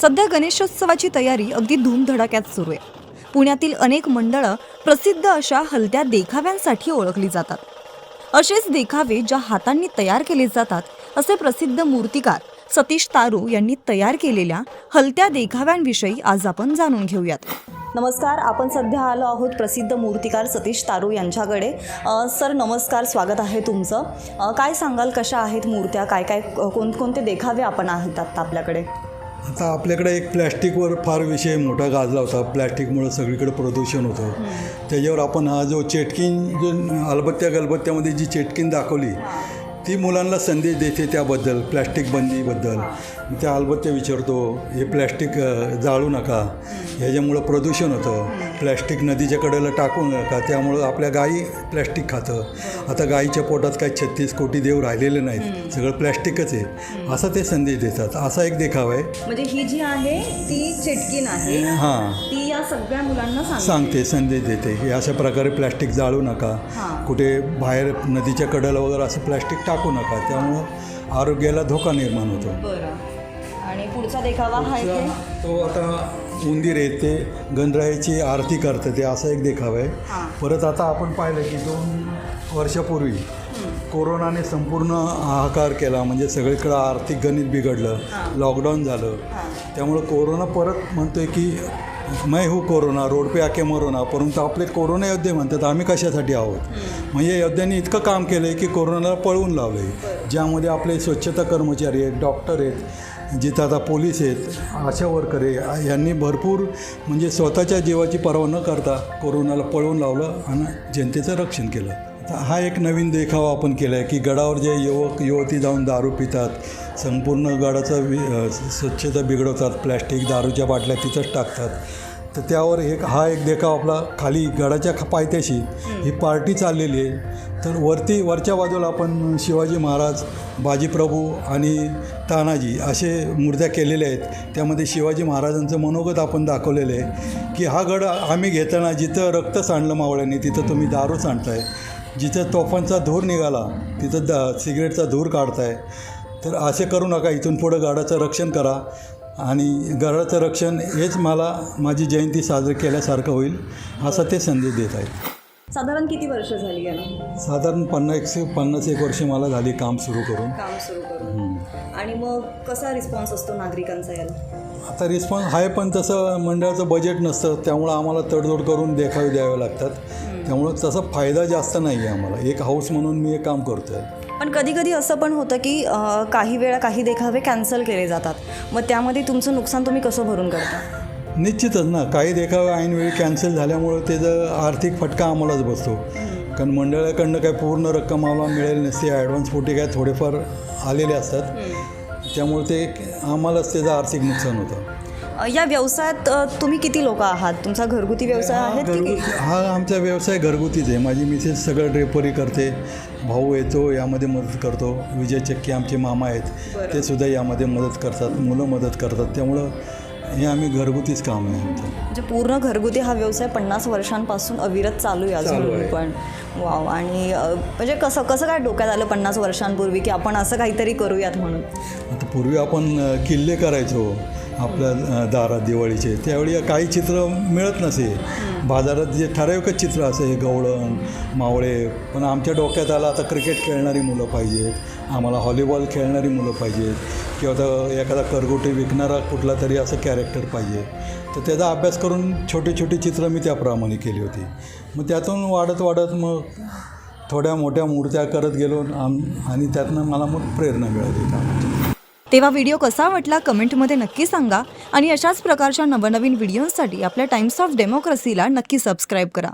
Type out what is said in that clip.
सध्या गणेशोत्सवाची तयारी अगदी धूमधडाक्यात सुरू आहे. पुण्यातील अनेक मंडळं प्रसिद्ध अशा हलत्या देखाव्यांसाठी ओळखली जातात. असेच देखावे ज्या हातांनी तयार केले जातात असे प्रसिद्ध मूर्तिकार सतीश तारू यांनी तयार केलेल्या हलत्या देखाव्यांविषयी आज आपण जाणून घेऊयात. नमस्कार आपण सध्या आलो आहोत प्रसिद्ध मूर्तिकार सतीश तारू यांच्याकडे. सर नमस्कार स्वागत आहे तुमचं. काय सांगाल कशा आहेत मूर्त्या काय काय कोणकोणते देखावे आपण आहेत आत्ता आपल्याकडे? आता आपल्याकडे एक प्लॅस्टिकवर फार विषय मोठा गाजला होता. प्लॅस्टिकमुळं सगळीकडे प्रदूषण होतं. त्याच्यावर आपण हा जो चेटकीन जो अलबत्त्या गलबत्त्यामध्ये जी चेटकीन दाखवली ती मुलांना संदेश देते त्याबद्दल प्लॅस्टिक बंदीबद्दल. त्या अलबत्त्या विचारतो हे प्लॅस्टिक जाळू नका. ह्याच्यामुळं प्रदूषण होतं. प्लॅस्टिक नदीच्या कडेला टाकू नका त्यामुळं आपल्या गायी प्लॅस्टिक खातं. आता गायीच्या पोटात काही छत्तीस कोटी देव राहिलेले नाहीत. सगळं प्लॅस्टिकच आहे. असा ते संदेश देतात. असा एक देखावा आहे. म्हणजे ही जी आहे ती चेटकीन आहे. हां. ती या सगळ्या मुलांना सांगते. संदेश देते. की अशा प्रकारे प्लॅस्टिक जाळू नका. हां. कुठे बाहेर नदीच्या कडेला वगैरे असं प्लॅस्टिक टाकू नका. त्यामुळं आरोग्याला धोका निर्माण होतो. बरं. आणि पुढचा देखावा हा तो आता उंदीर आहे ते गणरायाची आरती करतं ते असा एक देखावा आहे. परत आता आपण पाहिलं की दोन वर्षापूर्वी कोरोनाने संपूर्ण हाहाकार केला म्हणजे सगळीकडं आर्थिक गणित बिघडलं लॉकडाऊन झालं. त्यामुळं कोरोना परत म्हणतोय की मै हू कोरोना रोड पे आके मरोना. परंतु आपले कोरोना योद्धे म्हणतात आम्ही कशासाठी आहोत? म्हणजे योद्ध्यांनी इतकं काम केलं आहे की कोरोनाला पळवून लावलं आहे ज्यामध्ये आपले स्वच्छता कर्मचारी आहेत डॉक्टर आहेत जिथं आता पोलीस आहेत आशा वर्करे यांनी भरपूर म्हणजे स्वतःच्या जीवाची पर्वा न करता कोरोनाला पळवून लावलं आणि जनतेचं रक्षण केलं. आता हा एक नवीन देखावा आपण केला आहे की गडावर जे युवक युवती जाऊन दारू पितात संपूर्ण गडाचं वि स्वच्छता बिघडवतात प्लॅस्टिक दारूच्या बाटल्या तिथंच टाकतात तर त्यावर एक हा एक देखाव आपला खाली गडाच्या पायथ्याशी. ही पार्टी चाललेली आहे. तर वरती वरच्या बाजूला आपण शिवाजी महाराज बाजीप्रभू आणि तानाजी असे मूर्त्या केलेल्या आहेत. त्यामध्ये शिवाजी महाराजांचं मनोगत आपण दाखवलेलं आहे की हा गड आम्ही घेताना जिथं रक्त सांडलं मावळ्याने तिथं तुम्ही दारू सांडताय. जिथं तोफांचा धूर निघाला तिथं द सिगरेटचा धूर काढताय. तर असे करू नका इथून पुढं गडाचं रक्षण करा. आणि गडाचं रक्षण हेच मला माझी जयंती साजरी केल्यासारखं होईल असा ते संदेश देत आहेत. साधारण किती वर्ष झाली याला? साधारण पन्नास एकशे पन्नास एक वर्ष मला झाली काम सुरू करून. काम सुरू करून. आणि मग कसा रिस्पॉन्स असतो नागरिकांचा याला? आता रिस्पॉन्स आहे पण तसं मंडळाचं बजेट नसतं त्यामुळं आम्हाला तडजोड करून देखावे द्यावे लागतात. त्यामुळं तसा फायदा जास्त नाही आहे आम्हाला. एक हाऊस म्हणून मी हे काम करतो आहे पण कधी कधी असं पण होतं की काही वेळा काही देखावे कॅन्सल केले जातात. मग त्यामध्ये तुमचं नुकसान तुम्ही कसं भरून करता निश्चितच ना. काही देखावे ऐनवेळी कॅन्सल झाल्यामुळं त्याचा आर्थिक फटका आम्हालाच बसतो. कारण मंडळाकडनं काय पूर्ण रक्कम आम्हाला मिळेल नसते ॲडव्हान्स पोटी काय थोडेफार आलेले असतात. त्यामुळे ते आम्हालाच त्याचं आर्थिक नुकसान होतं. या व्यवसायात तुम्ही किती लोक आहात? तुमचा घरगुती व्यवसाय हा की घरगुती हा आमचा व्यवसाय घरगुतीच आहे. माझी मिसेस सगळं ड्रेपरी करते भाऊ येतो यामध्ये मदत करतो. विजय चक्की आमचे मामा आहेत ते सुद्धा यामध्ये मदत करतात मुलं मदत करतात. त्यामुळं हे आम्ही घरगुतीच काम आहे आमचं. म्हणजे पूर्ण घरगुती हा व्यवसाय पन्नास वर्षांपासून अविरत चालू आहे अजून आहे. पण. वाव. आणि म्हणजे कसं कसं काय डोक्यात आलं पन्नास वर्षांपूर्वी की आपण असं काहीतरी करूयात म्हणून? आता पूर्वी आपण किल्ले करायचो. आपल्या दारात दिवाळीचे. त्यावेळी काही चित्र मिळत नसे. बाजारात जे ठराविकच चित्र असे गवळण मावळे पण आमच्या डोक्यात आलं आता क्रिकेट खेळणारी मुलं पाहिजेत. आम्हाला हॉलीबॉल खेळणारी मुलं पाहिजेत. किंवा तर एखादा करगोटी विकणारा कुठला तरी असं कॅरेक्टर पाहिजे. तर त्याचा अभ्यास करून छोटी छोटी चित्रं मी त्याप्रमाणे केली होती. मग त्यातून वाढत वाढत मग थोड्या मोठ्या मूर्त्या करत गेलो आम आणि त्यातनं मला मग प्रेरणा मिळाली. कामाची तेव्हा व्हिडिओ कसा वाटला कमेंटमध्ये नक्की सांगा. आणि अशाच प्रकारच्या नवनवीन व्हिडिओंसाठी आपल्या टाइम्स ऑफ डेमोक्रेसीला नक्की सबस्क्राईब करा.